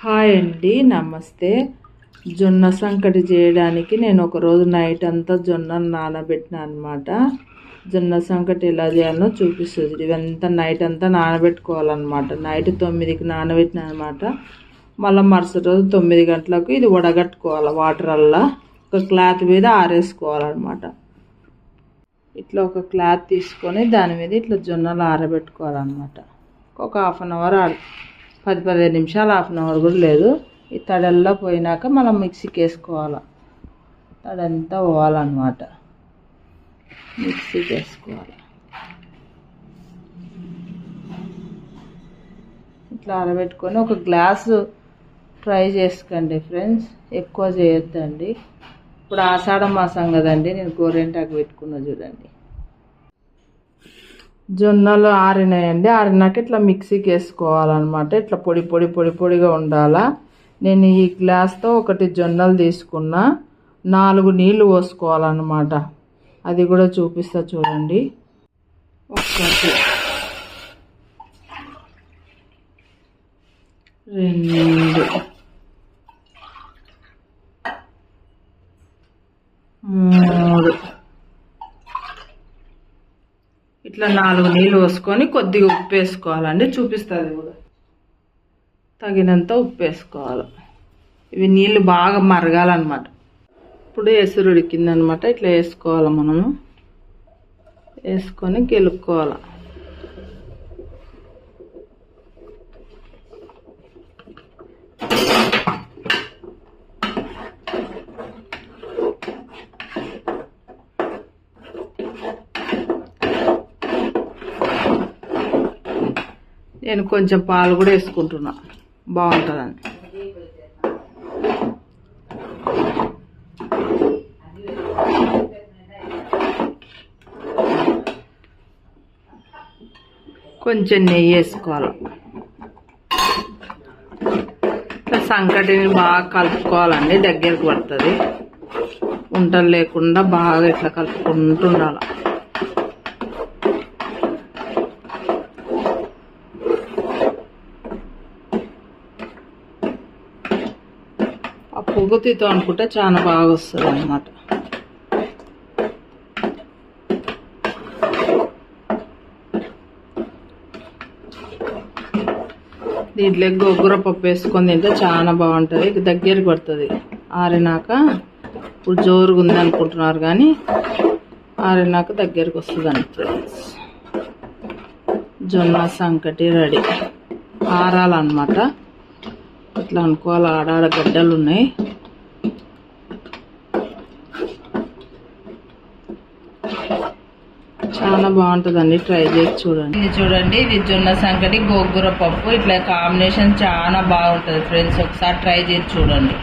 Hi అండి నమస్తే. జొన్న సంకటి చేయడానికి నేను ఒక రోజు నైట్ అంతా జొన్నలు నానబెట్టిన అనమాట జొన్న సంకటి ఎలా చేయాలో చూపిస్తుంది. ఇవంతా నైట్ అంతా నానబెట్టుకోవాలన్నమాట నైట్ తొమ్మిదికి నానబెట్టిన అనమాట మళ్ళీ మరుసటి రోజు తొమ్మిది గంటలకు ఇది వడగట్టుకోవాలి వాటరల్లా ఒక క్లాత్ మీద ఆరేసుకోవాలన్నమాట ఇట్లా ఒక క్లాత్ తీసుకొని దాని మీద ఇట్లా జొన్నలు ఆరబెట్టుకోవాలన్నమాట ఒక హాఫ్ అన్ అవర్ ఆడు పది పదిహేను నిమిషాలు హాఫ్ అన్ అవర్ కూడా లేదు. ఈ తడల్లో పోయినాక మనం మిక్సీకి వేసుకోవాలి. తడంతా పోవాలన్నమాట. మిక్సీకి వేసుకోవాలి. ఇట్లా ఆరబెట్టుకొని ఒక గ్లాసు ట్రై చేసుకోండి ఫ్రెండ్స్. ఎక్కువ చేయొద్దండి. ఇప్పుడు ఆషాఢ మాసం కదండి నేను గోరెంటాకు పెట్టుకున్నా చూడండి. జొన్నలు ఆరినాయండి. ఆరినాక ఇట్లా మిక్సీకి వేసుకోవాలన్నమాట. ఇట్లా పొడి పొడి పొడి పొడిగా ఉండాలా. నేను ఈ గ్లాస్తో ఒకటి జొన్నలు తీసుకున్నా. నాలుగు నీళ్ళు పోసుకోవాలన్నమాట. అది కూడా చూపిస్తా చూడండి. ఒకటి. రెండు. మూడు. ఇట్లా నాలుగు నీళ్ళు పోసుకొని కొద్దిగా ఉప్పు వేసుకోవాలండి చూపిస్తుంది కూడా. తగినంత ఉప్పు వేసుకోవాలి. ఇవి నీళ్ళు బాగా మరగాలన్నమాట. ఇప్పుడు ఎసురు ఉడికిందనమాట ఇట్లా వేసుకోవాలి మనము. వేసుకొని గెలుక్కోవాలి. నేను కొంచెం పాలు కూడా వేసుకుంటున్నా. బాగుంటుందని. కొంచెం నెయ్యి వేసుకోవాలి. సంకటిని బాగా కలుపుకోవాలండి దగ్గరకు పడుతుంది. ఉంటలు లేకుండా బాగా ఇట్లా కలుపుకుంటూ ఉండాలి. ఉగుతితో అనుకుంటే చాలా బాగా వస్తుంది అన్నమాట దీంట్లో గోంగూర పప్పు వేసుకొని తింటే చాలా బాగుంటుంది ఇది దగ్గరికి పడుతుంది. ఆరినాక ఇప్పుడు జోరుగా ఉంది అనుకుంటున్నారు కానీ ఆరినాక దగ్గరికి వస్తుంది ఫ్రెండ్స్ జొన్న సంకటి రెడీ. ఆరాలన్నమాట. ఇట్లా అనుకోవాలి ఆడాడ గడ్డలు ఉన్నాయి చాలా బాగుంటుందండి. ట్రై చేసి చూడండి. ఇది చూడండి ఇది జొన్న సంకటి గోంగూర పప్పు. ఇట్లా కాంబినేషన్ చాలా బాగుంటుంది. ఫ్రెండ్స్ ఒకసారి ట్రై చేసి చూడండి.